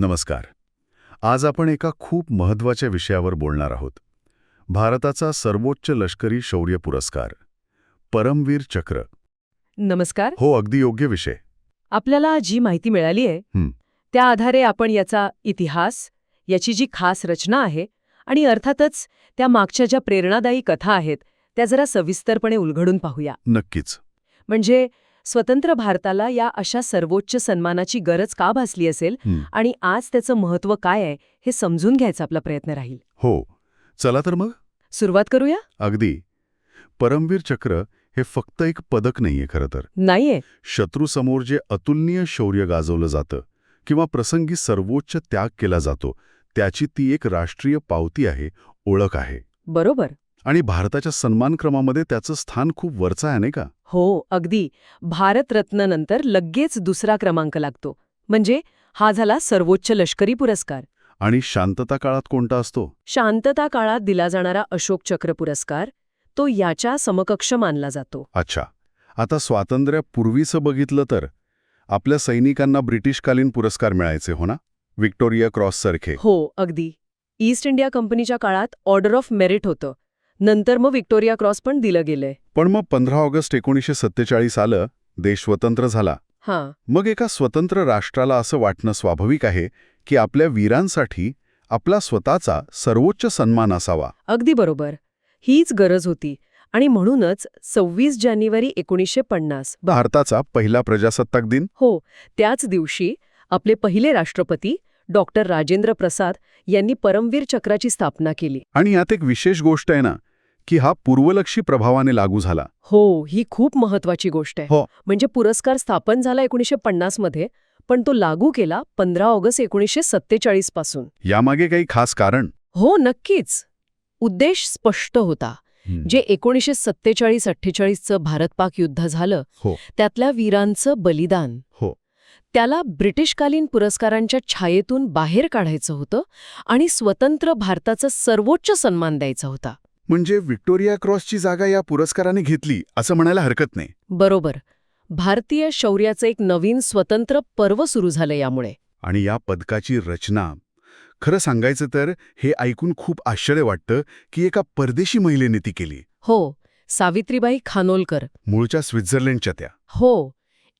नमस्कार. आज आपण एका खूप महत्त्वाच्या विषयावर बोलणार आहोत. भारताचा सर्वोच्च लष्करी शौर्य पुरस्कार परमवीर चक्र. नमस्कार. हो अगदी योग्य विषय. आपल्याला जी माहिती मिळाली आहे. त्या आधारे आपण याचा इतिहास याची जी खास रचना आहे आणि अर्थातच त्या मागच्या ज्या प्रेरणादायी कथा आहेत त्या जरा सविस्तरपणे उलगडून पाहूया. नक्कीच. म्हणजे स्वतंत्र भारताला या अशा सर्वोच्च सन्मानाची गरज का भासली असेल. आणि आज त्याचं महत्त्व काय आहे हे समजून घ्यायचा आपला प्रयत्न राहील. हो. चला तर मग. सुरुवात करूया? अगदी. परमवीर चक्र हे फक्त एक पदक नाहीये खरं तर. नाहीये? शत्रूसमोर जे अतुलनीय शौर्य गाजवलं जातं किंवा प्रसंगी सर्वोच्च त्याग केला जातो त्याची ती एक राष्ट्रीय पावती आहे ओळख आहे. बरोबर. आणि भारताच्या सन्मानक्रमामध्ये त्याचं स्थान खूप वरचं आहे नाही का? हो अगदी. भारतरत्ननंतर लगेच दुसरा क्रमांक लागतो. म्हणजे हा झाला सर्वोच्च लष्करी पुरस्कार. आणि शांतता काळात कोणता असतो? शांतता काळात दिला जाणारा अशोक चक्र पुरस्कार तो याच्या समकक्ष मानला जातो. अच्छा. आता स्वातंत्र्यापूर्वीचं बघितलं तर आपल्या सैनिकांना ब्रिटिशकालीन पुरस्कार मिळायचे हो ना? व्हिक्टोरिया क्रॉससारखे. हो अगदी. ईस्ट इंडिया कंपनीच्या काळात ऑर्डर ऑफ मेरिट होतं. नंतर मग व्हिक्टोरिया क्रॉस पण दिलं गेलंय. पण मग पंधरा ऑगस्ट एकोणीसशे सत्तेचाळीस आलं देश स्वतंत्र झाला. हां. मग एका स्वतंत्र राष्ट्राला असं वाटणं स्वाभाविक आहे की आपल्या वीरांसाठी आपला स्वतःचा सर्वोच्च सन्मान असावा. अगदी बरोबर. हीच गरज होती. आणि म्हणूनच सव्वीस जानेवारी एकोणीसशे पन्नास. भारताचा पहिला प्रजासत्ताक दिन? हो. त्याच दिवशी आपले पहिले राष्ट्रपती डॉक्टर राजेंद्र प्रसाद यांनी परमवीर चक्राची स्थापना केली. आणि यात एक विशेष गोष्ट आहे ना की हा पूर्वलक्षी प्रभावाने लागू झाला. हो ही खूप महत्वाची गोष्ट आहे. हो. म्हणजे पुरस्कार स्थापन झाला एकोणीसशे पन्नासमध्ये पण तो लागू केला पंधरा ऑगस्ट एकोणीसशे सत्तेचाळीसपासून. यामागे काही खास कारण? हो नक्कीच. उद्देश स्पष्ट होता. जे एकोणीसशे सत्तेचाळीस अठ्ठेचाळीसचं भारत पाक युद्ध झालं हो. त्यातल्या वीरांचं बलिदान. हो. त्याला ब्रिटिशकालीन पुरस्कारांच्या छायेतून बाहेर काढायचं होतं आणि स्वतंत्र भारताचा सर्वोच्च सन्मान द्यायचा होता. म्हणजे व्हिक्टोरिया क्रॉसची जागा या पुरस्काराने घेतली असं म्हणायला हरकत नाही. बरोबर. भारतीय शौर्याचं एक नवीन स्वतंत्र पर्व सुरू झालं यामुळे. आणि या पदकाची रचना. खरं सांगायचं तर हे ऐकून खूप आश्चर्य वाटतं की एका परदेशी महिलेने ती केली. हो सावित्रीबाई खानोलकर. मूळच्या स्वित्झर्लंडच्या त्या. हो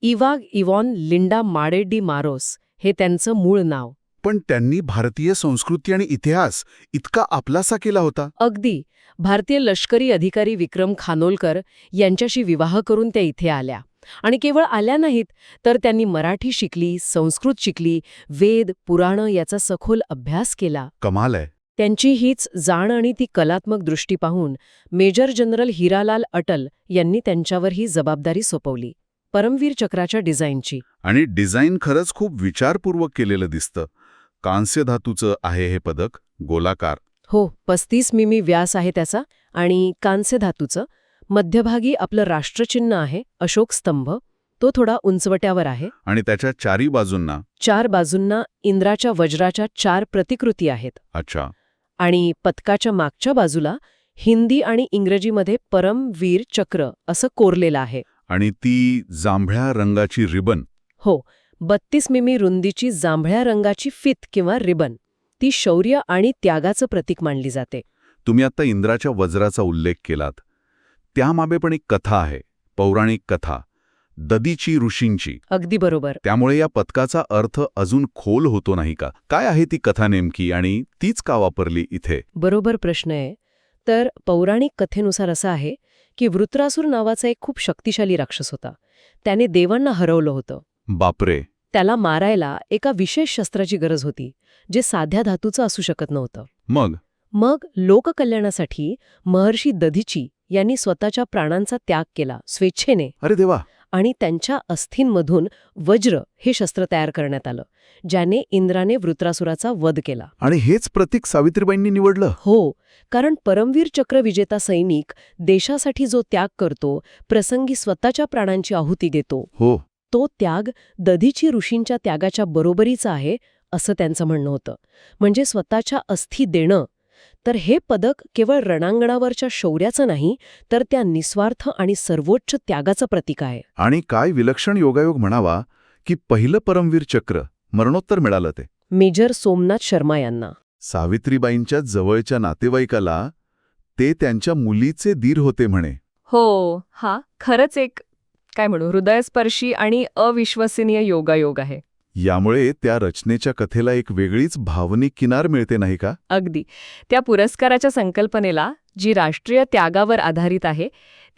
इवाग इवॉन लिंडा माडेडी मारोस हे त्यांचं मूळ नाव. पण त्यांनी भारतीय संस्कृती आणि इतिहास इतका आपलासा केला होता. अगदी. भारतीय लष्करी अधिकारी विक्रम खानोलकर यांच्याशी विवाह करून त्या इथे आल्या. आणि केवळ आल्या नाहीत तर त्यांनी मराठी शिकली संस्कृत शिकली वेद पुराणं याचा सखोल अभ्यास केला. कमाल आहे. त्यांची हीच जाण आणि ती कलात्मक दृष्टी पाहून मेजर जनरल हिरालाल अटल यांनी त्यांच्यावर ही जबाबदारी सोपवली. परमवीर चक्राच्या डिझाईनची. आणि डिझाईन खरंच खूप विचारपूर्वक केलेलं दिसतं. कांस्य धातूचं आहे हे पदक गोलाकार. हो पस्तीस मिमी व्यास आहे त्याचा आणि कांस्य धातूचं मध्यभागी आपलं राष्ट्रचिन्ह आहे अशोक स्तंभ. तो थोडा उंचवट्यावर आहे. आणि त्याच्या चारी बाजूंना? चार बाजूंना इंद्राच्या वज्राच्या चार प्रतिकृती आहेत. अच्छा. आणि पदकाच्या मागच्या बाजूला हिंदी आणि इंग्रजीमध्ये परमवीर चक्र असं कोरलेलं आहे. आणि ती जांभळ्या रंगाची रिबन? हो बत्तीस मिमी रुंदीची जांभळ्या रंगाची फित किंवा रिबन. ती शौर्य आणि त्यागाचं प्रतीक मानली जाते. तुम्ही आता इंद्राच्या वज्राचा उल्लेख केलात. त्यामागे पण एक कथा आहे पौराणिक कथा ददीची ऋषींची. अगदी बरोबर. त्यामुळे या पदकाचा अर्थ अजून खोल होतो नाही का? काय आहे ती कथा नेमकी आणि तीच का वापरली इथे? बरोबर प्रश्न आहे. तर पौराणिक कथेनुसार असं आहे की वृत्रासूर नावाचा एक खूप शक्तिशाली राक्षस होता. त्याने देवांना हरवलं होतं. बापरे. त्याला मारायला एका विशेष शस्त्राची गरज होती जे साध्या धातूचं असू शकत नव्हतं. मग? मग लोककल्याणासाठी महर्षी दधीची यांनी स्वतःच्या प्राणांचा त्याग केला स्वेच्छेने. अरे देवा! आणि त्यांच्या अस्थींमधून वज्र हे शस्त्र तयार करण्यात आलं ज्याने इंद्राने वृत्रासुराचा वध केला. आणि हेच प्रतीक सावित्रीबाईंनी निवडलं? हो कारण परमवीर चक्र विजेता सैनिक देशासाठी जो त्याग करतो प्रसंगी स्वतःच्या प्राणांची आहुती देतो. हो. तो त्याग दधीची ऋषींच्या त्यागाच्या बरोबरीचा आहे असं त्यांचं म्हणणं होतं. म्हणजे स्वतःच्या अस्थी देणं. तर हे पदक केवळ रणांगणावरच्या शौर्याचं नाही तर त्या निस्वार्थ आणि सर्वोच्च त्यागाचं प्रतीक आहे. आणि काय विलक्षण योगायोग म्हणावा की पहिलं परमवीर चक्र मरणोत्तर मिळालं ते. मेजर सोमनाथ शर्मा यांना. सावित्रीबाईंच्या जवळच्या नातेवाईकाला ते त्यांच्या मुलीचे दीर होते म्हणे. हो हा खरंच एक काय म्हणू? हृदयस्पर्शी आणि अविश्वसनीय योगायोग आहे. यामुळे त्या रचनेच्या कथेला एक वेगळीच भावनिक किनार मिळते नाही का? अगदी. त्या पुरस्काराच्या संकल्पनेला जी राष्ट्रीय त्यागावर आधारित आहे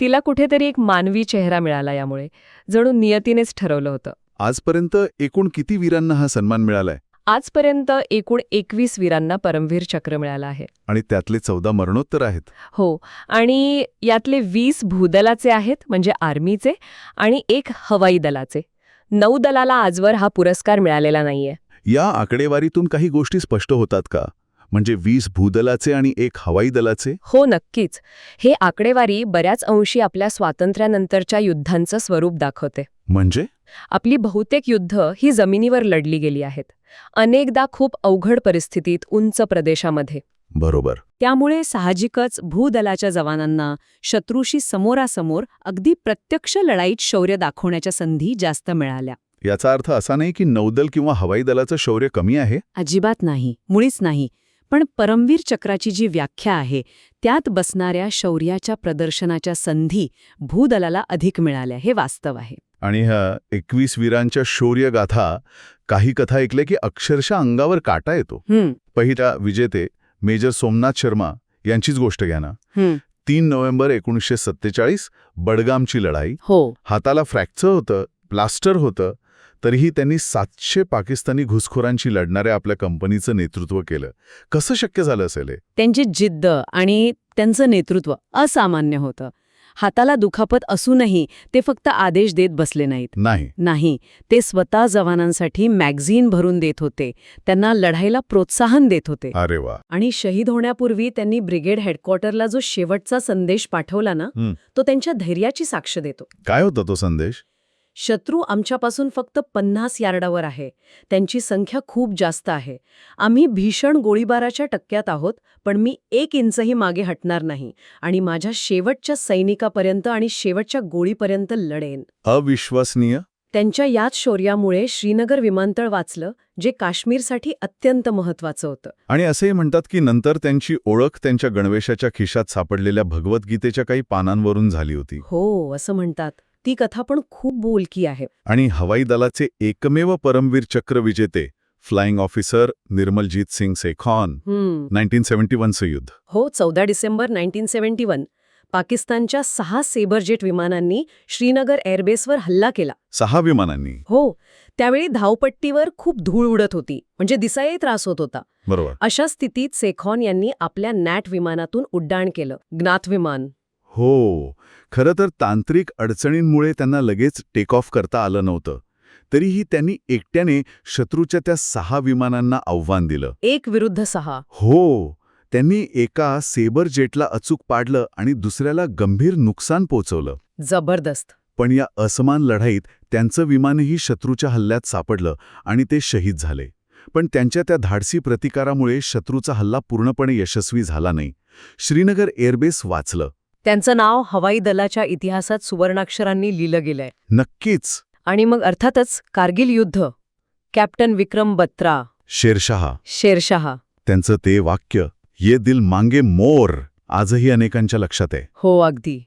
तिला कुठेतरी एक मानवी चेहरा मिळाला यामुळे जणू नियतीनेच ठरवलं होतं. आजपर्यंत एकूण किती वीरांना हा सन्मान मिळालाय? आजपर्यंत एकूण एकवीस वीरांना परमवीर चक्र मिळालं आहे. आणि त्यातले चौदा मरणोत्तर आहेत. हो आणि यातले वीस भूदलाचे आहेत म्हणजे आर्मीचे आणि एक हवाई दलाचे. नऊ दलाला आजवर हा पुरस्कार मिळालेला नाहीये. या आकडेवारीतून काही गोष्टी स्पष्ट होतात का? म्हणजे वीस भूदलाचे आणि एक हवाई दलाचे? हो नक्कीच. हे आकडेवारी बऱ्याच अंशी आपल्या स्वातंत्र्यानंतरच्या युद्धांचं स्वरूप दाखवते. म्हणजे? आपली बहुतेक युद्ध ही जमिनीवर लढली गेली आहेत. अनेकदा खूप अवघड परिस्थितीत उंच प्रदेशामध्ये. बरोबर. त्यामुळे साहजिकच भूदलाच्या जवानांना शत्रूशी समोरासमोर अगदी प्रत्यक्ष लढाईत शौर्य दाखवण्याच्या संधी जास्त मिळाल्या. याचा अर्थ असा नाही की नौदल किंवा हवाई दलाचं शौर्य कमी आहे? अजिबात नाही मुळीच नाही. पण परमवीर चक्राची जी व्याख्या आहे त्यात बसणाऱ्या शौर्याच्या प्रदर्शनाच्या संधी भूदलाला अधिक मिळाल्या हे वास्तव आहे. आणि ह्या एकवीस वीरांच्या शौर्यगाथा काही कथा ऐकल्या की अक्षरशः अंगावर काटा येतो. पहिला विजेते मेजर सोमनाथ शर्मा यांचीच गोष्ट घ्या ना. तीन नोव्हेंबर एकोणीसशे सत्तेचाळीस बडगामची लढाई. हो. हाताला फ्रॅक्चर होतं प्लास्टर होतं तरीही त्यांनी सातशे पाकिस्तानी घुसखोरांशी लढणाऱ्या आपल्या कंपनीचं नेतृत्व केलं. कसं शक्य झालं असेल? त्यांची जिद्द आणि त्यांचं नेतृत्व असामान्य होतं. हाताला दुखापत असूनही ते फक्त आदेश देत बसले नाहीत. नाही. नाही ते स्वतः जवानांसाठी मॅगझिन भरून देत होते. त्यांना लढाईला प्रोत्साहन देत होते. अरे वा. आणि शहीद होण्यापूर्वी त्यांनी ब्रिगेड हेडक्वार्टरला जो शेवटचा संदेश पाठवला ना. तो त्यांच्या धैर्याची साक्ष देतो. काय होता तो संदेश? शत्रू आमच्यापासून फक्त पन्नास यार्डावर आहे. त्यांची संख्या खूप जास्त आहे. आम्ही भीषण गोळीबाराच्या टक्क्यात आहोत पण मी एक इंचही मागे हटणार नाही आणि माझ्या शेवटच्या सैनिकापर्यंत आणि शेवटच्या गोळीपर्यंत लढेन. अविश्वसनीय. त्यांच्या याच शौर्यामुळे श्रीनगर विमानतळ वाचलं जे काश्मीरसाठी अत्यंत महत्वाचं होतं. आणि असेही म्हणतात की नंतर त्यांची ओळख त्यांच्या गणवेशाच्या खिशात सापडलेल्या भगवद्गीतेच्या काही पानांवरून झाली होती. हो असं म्हणतात. ती कथा पण खूप बोलकी आहे. आणि हवाई दलाचे एकमेव परमवीर चक्र विजेते flying officer Nirmaljit Singh Sekhon nineteen seventy वनचं युद्ध. हो चौदा डिसेंबर नाईन्टीन सेव्हन्टी वन. पाकिस्तानच्या सहा सेबरजेट विमानांनी श्रीनगर एअरबेसवर हल्ला केला. सहा विमानांनी. हो त्यावेळी धावपट्टीवर खूप धूळ उडत होती म्हणजे दिसायही त्रास होत होता. बरोबर. अशा स्थितीत सेखॉन यांनी आपल्या नॅट विमानातून उड्डाण केलं. ज्ञात विमान. हो खरं तर तांत्रिक अडचणींमुळे त्यांना लगेच टेक ऑफ करता आलं नव्हतं. तरीही त्यांनी एकट्याने शत्रूच्या त्या सहा विमानांना आव्हान दिलं. एक विरुद्ध सहा. हो त्यांनी एका सेबर जेटला अचूक पाडलं आणि दुसऱ्याला गंभीर नुकसान पोचवलं. जबरदस्त. पण या असमान लढाईत त्यांचं विमानही शत्रूच्या हल्ल्यात सापडलं आणि ते शहीद झाले. पण त्यांच्या त्या धाडसी प्रतिकारामुळे शत्रूचा हल्ला पूर्णपणे यशस्वी झाला नाही. श्रीनगर एअरबेस वाचलं. त्यांचं नाव हवाई दलाच्या इतिहासात सुवर्णाक्षरांनी लिहिलं गेलंय. नक्कीच. आणि मग अर्थातच कारगिल युद्ध. कॅप्टन विक्रम बत्रा. शेरशहा. शेरशहा. त्यांचं ते वाक्य ये दिल मांगे मोर आजही अनेकांच्या लक्षात आहे. हो अगदी.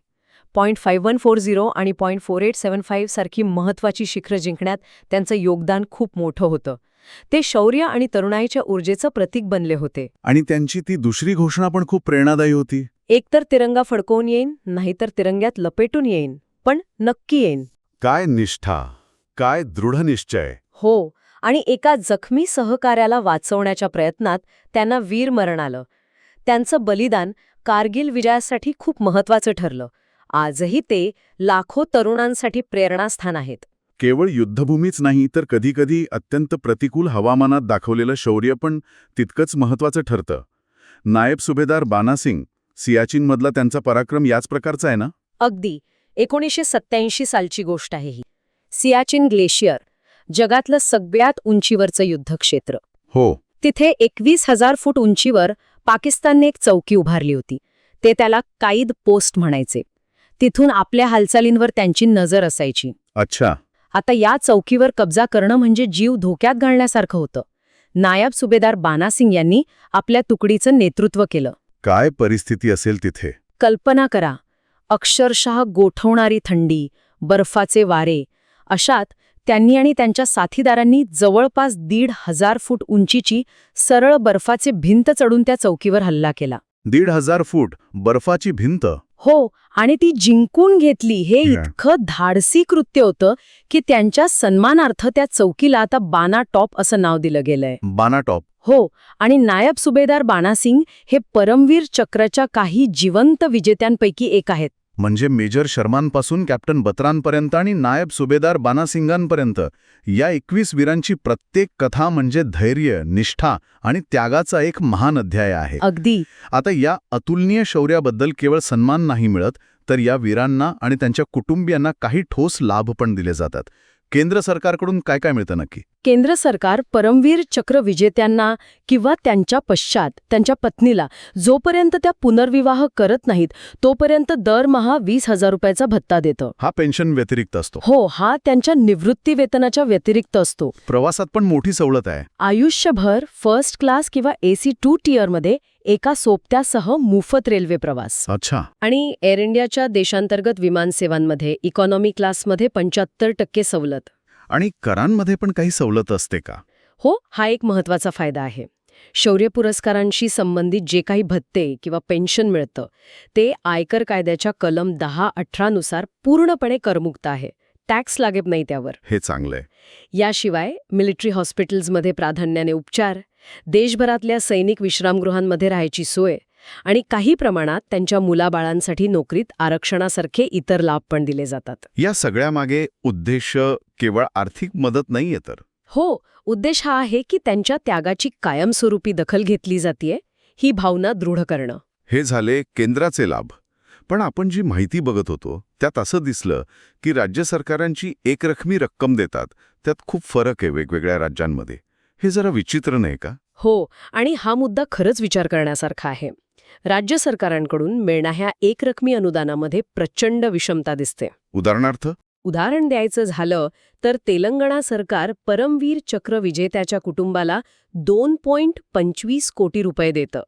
Point five one four zero आणि point four eight seven five सारखी महत्वाची शिखरं जिंकण्यात त्यांचं योगदान खूप मोठं होतं. ते शौर्य आणि तरुणाईच्या ऊर्जेचं प्रतीक बनले होते. आणि त्यांची ती दुसरी घोषणा पण खूप प्रेरणादायी होती. एकतर तिरंगा फडकवून येईन नाहीतर तिरंग्यात लपेटून येईन पण नक्की येईन. काय निष्ठा काय दृढ निश्चय. हो आणि एका जखमी सहकार्याला वाचवण्याच्या प्रयत्नात त्यांना वीरमरण आलं. त्यांचं बलिदान कारगिल विजयासाठी खूप महत्वाचं ठरलं. आजही ते लाखो तरुणांसाठी प्रेरणास्थान आहेत. केवळ युद्धभूमीच नाही तर कधीकधी अत्यंत प्रतिकूल हवामानात दाखवलेलं शौर्य पण तितकंच महत्वाचं ठरतं. नायब सुभेदार बानासिंग सियाचीनमधला त्यांचा पराक्रम याच प्रकारचा आहे ना? अगदी. एकोणीसशे सत्याऐंशी सालची गोष्ट आहे ही. सियाचिन ग्लेशियर जगातलं सगळ्यात उंचीवरचं युद्धक्षेत्र. हो. तिथे एकवीस हजार फूट उंचीवर पाकिस्तानने एक चौकी उभारली होती. ते त्याला काईद पोस्ट म्हणायचे. तिथून आपल्या हालचालींवर त्यांची नजर असायची. अच्छा. आता या चौकीवर कब्जा करणं म्हणजे जीव धोक्यात घालण्यासारखं होतं. नायब सुभेदार बानासिंग यांनी आपल्या तुकडीचं नेतृत्व केलं. काय परिस्थिती असेल तिथे? कल्पना करा. अक्षरशः गोठवणारी थंडी बर्फाचे वारे अशात त्यांनी आणि त्यांच्या साथीदारांनी जवळपास दीड हजार फूट उंचीची सरळ बर्फाचे भिंत चढून त्या चौकीवर हल्ला केला. दीड हजार फूट? बर्फाची भिंत? हो आणि ती जिंकून घेतली. हे. इतकं धाडसी कृत्य होतं की त्यांच्या सन्मानार्थ त्या चौकीला आता बाना टॉप असं नाव दिलं गेलंय. बानाटॉप हो आणि नायब सुभेदार बानासिंग हे परमवीर चक्रच्या काही जिवंत विजेत्यांपैकी एक आहेत. म्हणजे मेजर शर्मांपासून कॅप्टन बत्रांपर्यंत आणि नायब सुभेदार बानासिंगांपर्यंत या एकवीस वीरांची प्रत्येक कथा म्हणजे धैर्य निष्ठा आणि त्यागाचा एक महान अध्याय आहे. अगदी. आता या अतुलनीय शौर्याबद्दल केवळ सन्मान नाही मिळत तर या वीरांना आणि त्यांच्या कुटुंबियांना काही ठोस लाभ पण दिले जातात. केंद्र सरकारकडून काय काय मिळतं नक्की? केंद्र सरकार परमवीर चक्र विजेत्यांना किंवा त्यांच्या पश्चात त्यांच्या पत्नीला जोपर्यंत त्या पुनर्विवाह करत नाहीत तोपर्यंत दरमहा वीस हजार रुपयाचा भत्ता देतं. हा पेन्शन व्यतिरिक्त असतो. हो हा त्यांच्या निवृत्ती वेतनाच्या व्यतिरिक्त असतो. प्रवासात पण मोठी सवलत आहे. आयुष्यभर फर्स्ट क्लास किंवा एसी टू टियरमध्ये एका सोबत्यासह मोफत रेल्वे प्रवास. अच्छा. आणि एअर इंडियाच्या देशांतर्गत विमानसेवांमध्ये इकॉनॉमी क्लासमध्ये पंच्याहत्तर टक्के सवलत. आणि करांमध्ये पण काही सवलत असते का? हो हा एक महत्त्वाचा फायदा आहे. शौर्य पुरस्कारांशी संबंधित जे काही भत्ते किंवा पेन्शन मिळतं ते आयकर कायद्याच्या कलम दहा अठरानुसार पूर्णपणे करमुक्त आहे. टॅक्स लागत नाही त्यावर. हे चांगलंय. याशिवाय मिलिटरी हॉस्पिटल्समध्ये प्राधान्याने उपचार देशभरातल्या सैनिक विश्रामगृहांमध्ये राहायची सोय आणि काही प्रमाणात त्यांच्या मुलाबाळांसाठी नोकरीत आरक्षणासारखे इतर लाभ पण दिले जातात. या सगळ्यामागे उद्देश केवळ आर्थिक मदत नाहीये तर? हो उद्देश हा आहे की त्यांच्या त्यागाची कायमस्वरूपी दखल घेतली जातीये ही भावना दृढ करणं. हे झाले केंद्राचे लाभ. पण आपण जी माहिती बघत होतो त्यात असं दिसलं की राज्य सरकारांची एकरकमी रक्कम देतात त्यात खूप फरक आहे वेगवेगळ्या राज्यांमध्ये. हे जरा विचित्र नाही का? हो आणि हा मुद्दा खरंच विचार करण्यासारखा आहे. राज्य सरकारांकडून मिळणाऱ्या एकरकमी अनुदानामध्ये प्रचंड विषमता दिसते. उदाहरणार्थ? उदाहरण द्यायचं झालं तर तेलंगणा सरकार परमवीर चक्र विजेत्याच्या कुटुंबाला दोन पॉइंट पंचवीस कोटी रुपये देतं.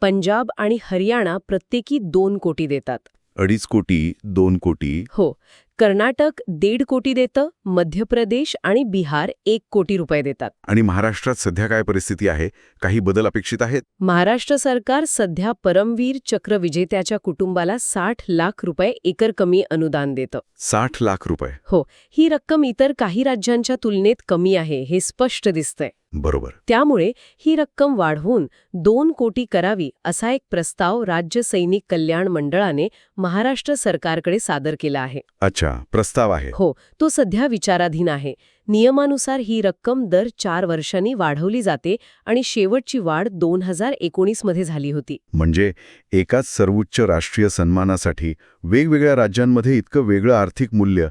पंजाब आणि हरियाणा प्रत्येकी दोन कोटी देतात. अडीच कोटी दोन कोटी? हो कर्नाटक दीड कोटी देतं मध्य प्रदेश आणि बिहार एक कोटी रुपये देतात. आणि महाराष्ट्रात सध्या काय परिस्थिती आहे? काही बदल अपेक्षित आहेत? महाराष्ट्र सरकार सध्या परमवीर चक्र विजेत्याच्या कुटुंबाला साठ लाख रुपये एकर कमी अनुदान देतं. साठ लाख रुपये. ही रक्कम इतर काही राज्यांच्या तुलनेत कमी आहे हे स्पष्ट दिसतंय. बरोबर. त्यामुळे ही रक्कम वाढवून दोन कोटी करावी असा एक प्रस्ताव राज्य सैनिक कल्याण मंडळाने महाराष्ट्र सरकारकडे सादर केला आहे. अच्छा प्रस्ताव आहे. हो तो सध्या विचाराधीन आहे. नियमानुसार ही रक्कम दर चार वर्षांनी वाढवली जाते आणि शेवटची वाढ दोन हजार एकोणीसमध्ये झाली होती. म्हणजे एकाच सर्वोच्च राष्ट्रीय सन्मानासाठी वेगवेगळ्या राज्यांमध्ये इतकं वेगळं आर्थिक मूल्य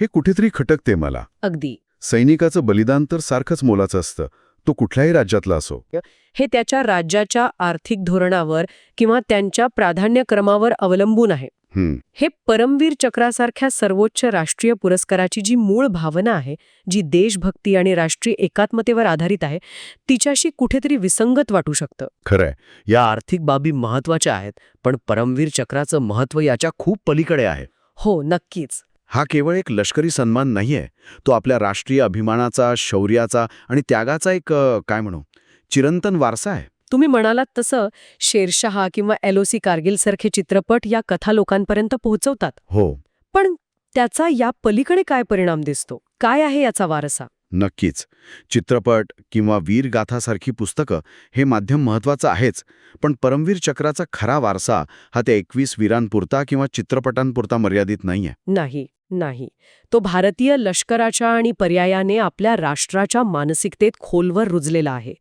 हे कुठेतरी खटकते मला. अगदी. सैनिकाचं बलिदान तर सारखंच मोलाचं असतं. तो कुठल्याही राज्यातला असो. हे त्याच्या राज्याच्या आर्थिक धोरणावर किंवा त्यांच्या प्राधान्यक्रमावर अवलंबून आहे. हं, हे परमवीर चक्रासारख्या सर्वोच्च राष्ट्रीय पुरस्काराची जी मूळ भावना आहे जी देशभक्ती आणि राष्ट्रीय एकात्मतेवर आधारित आहे तिच्याशी कुठेतरी विसंगत वाटू शकतं. खरंय. या आर्थिक बाबी महत्त्वाच्या आहेत पण परमवीर चक्राचं महत्त्व याच्या खूप पलीकडे आहे. हो नक्कीच. हा केवळ एक लष्करी सन्मान नाहीये तो आपल्या राष्ट्रीय अभिमानाचा शौर्याचा आणि त्यागाचा एक काय म्हणू चिरंतन वारसा आहे. तुम्ही म्हणालात तसं शेरशहा किंवा एलओसी कारगिल सारखे चित्रपट या कथा लोकांपर्यंत पोहोचवतात. हो. पण त्याचा या पलीकडे काय परिणाम दिसतो? काय आहे याचा वारसा? नक्कीच. चित्रपट किंवा वीरगाथासारखी पुस्तकं हे माध्यम महत्वाचं आहेच पण परमवीर चक्राचा खरा वारसा हा त्या एकवीस वीरांपुरता किंवा चित्रपटांपुरता मर्यादित नाहीये. नाही. नाही. तो भारतीय लष्कराच्या आणि पर्यायाने आपल्या राष्ट्राच्या मानसिकतेत खोलवर रुजलेला आहे.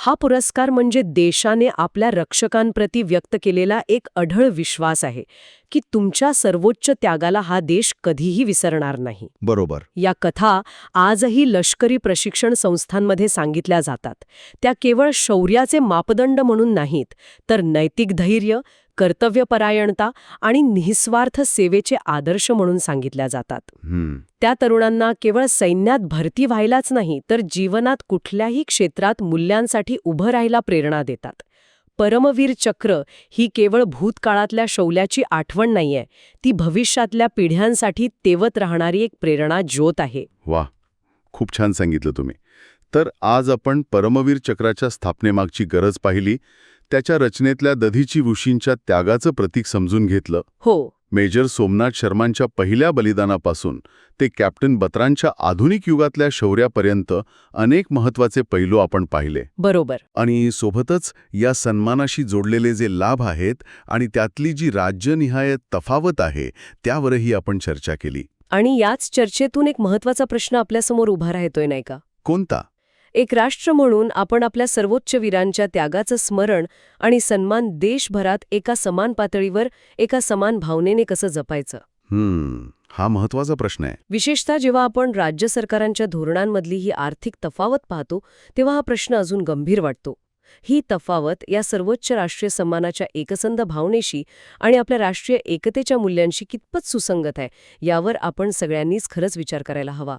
हा पुरस्कार म्हणजे देशाने आपल्या रक्षकांप्रती व्यक्त केलेला एक अढळ विश्वास आहे की तुमच्या सर्वोच्च त्यागाला हा देश कधीही विसरणार नाही. बरोबर. या कथा आजही लष्करी प्रशिक्षण संस्थांमध्ये सांगितल्या जातात. त्या केवळ शौर्याचे मापदंड म्हणून नाहीत तर नैतिक धैर्य कर्तव्यपरायणता आणि निस्वार्थ सेवेचे आदर्श म्हणून सांगितल्या जातात. त्या तरुणांना केवळ सैन्यात भरती व्हायलाच नाही तर जीवनात कुठल्याही क्षेत्रात मूल्यांसाठी उभं राहायला प्रेरणा देतात. परमवीर चक्र ही केवळ भूतकाळातल्या शौल्याची आठवण नाहीये ती भविष्यातल्या पिढ्यांसाठी तेवत राहणारी एक प्रेरणा ज्योत आहे. वा खूप छान सांगितलं तुम्ही. तर आज आपण परमवीर चक्राच्या स्थापनेमागची गरज पाहिली त्याच्या रचनेतल्या दधीची ऋषींच्या त्यागाचं प्रतीक समजून घेतलं. हो. मेजर सोमनाथ शर्मांच्या पहिल्या बलिदानापासून ते कॅप्टन बत्रांच्या आधुनिक युगातल्या शौर्यापर्यंत अनेक महत्त्वाचे पैलू आपण पाहिले. बरोबर. आणि सोबतच या सन्मानाशी जोडलेले जे लाभ आहेत आणि त्यातली जी राज्यनिहाय तफावत आहे त्यावरही आपण चर्चा केली. आणि याच चर्चेतून एक महत्त्वाचा प्रश्न आपल्यासमोर उभा राहतोय नाही का? कोणता? एक राष्ट्र म्हणून आपण आपल्या सर्वोच्च वीरांच्या त्यागाचं स्मरण आणि सन्मान देशभरात एका समान पातळीवर एका समान भावनेने कसं जपायचं? हम्म हा महत्त्वाचा प्रश्न आहे. विशेषतः जेव्हा आपण राज्य सरकारांच्या धोरणांमधली ही आर्थिक तफावत पाहतो तेव्हा हा प्रश्न अजून गंभीर वाटतो. ही तफावत या सर्वोच्च राष्ट्रीय सन्मानाच्या एकसंध भावनेशी आणि आपल्या राष्ट्रीय एकतेच्या मूल्यांशी कितपत सुसंगत आहे यावर आपण सगळ्यांनीच खरंच विचार करायला हवा.